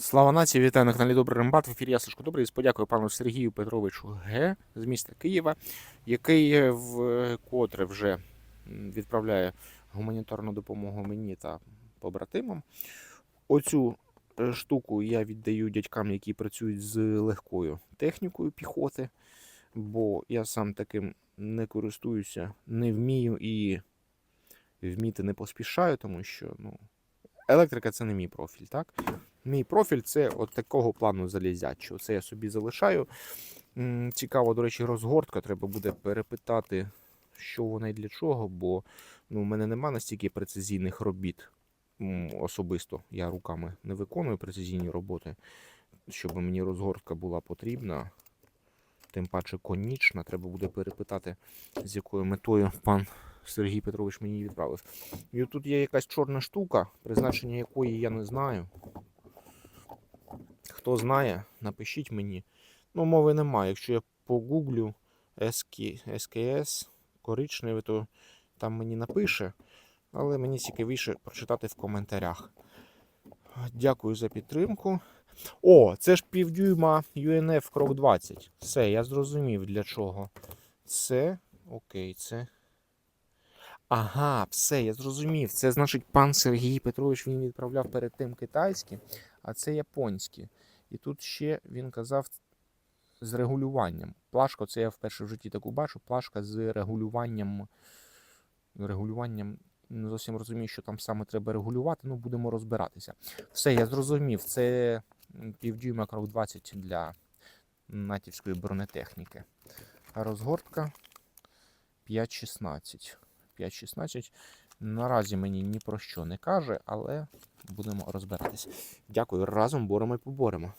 Слава нації, вітаю на каналі Добрий Рембат. В ефірі я Сашко Добрий. З подякою пану Сергію Петровичу Г з міста Києва, який вкотре вже відправляє гуманітарну допомогу мені та побратимам. Оцю е, штуку я віддаю дядькам, які працюють з легкою технікою піхоти, бо я сам таким не користуюся, не вмію і вміти не поспішаю, тому що ну, електрика це не мій профіль, так? Мій профіль це от такого плану залізячого. Це я собі залишаю. Цікаво, до речі, розгортка. Треба буде перепитати, що вона і для чого, бо ну, в мене нема настільки прецизійних робіт. Особисто я руками не виконую прецизійні роботи, щоб мені розгортка була потрібна. Тим паче конічна. Треба буде перепитати, з якою метою пан Сергій Петрович мені відправив. І тут є якась чорна штука, призначення якої я не знаю. Хто знає, напишіть мені. Ну, мови немає. Якщо я погуглю SK, SKS коричневий, то там мені напише. Але мені цікавіше прочитати в коментарях. Дякую за підтримку. О, це ж півдюйма UNF Крок 20. Все, я зрозумів для чого. Це. Окей, це. Ага, все, я зрозумів. Це значить пан Сергій Петрович він відправляв перед тим китайські, а це японські. І тут ще він казав з регулюванням. Плашка, це я вперше в житті таку бачу. Плашка з регулюванням. Регулюванням. Не зовсім розумію, що там саме треба регулювати, ну будемо розбиратися. Все, я зрозумів. Це півдюйма крок 20 для натівської бронетехніки. Розгортка 5.16. 5.16. Наразі мені ні про що не каже, але будемо розбиратися. Дякую. Разом боремо і поборемо.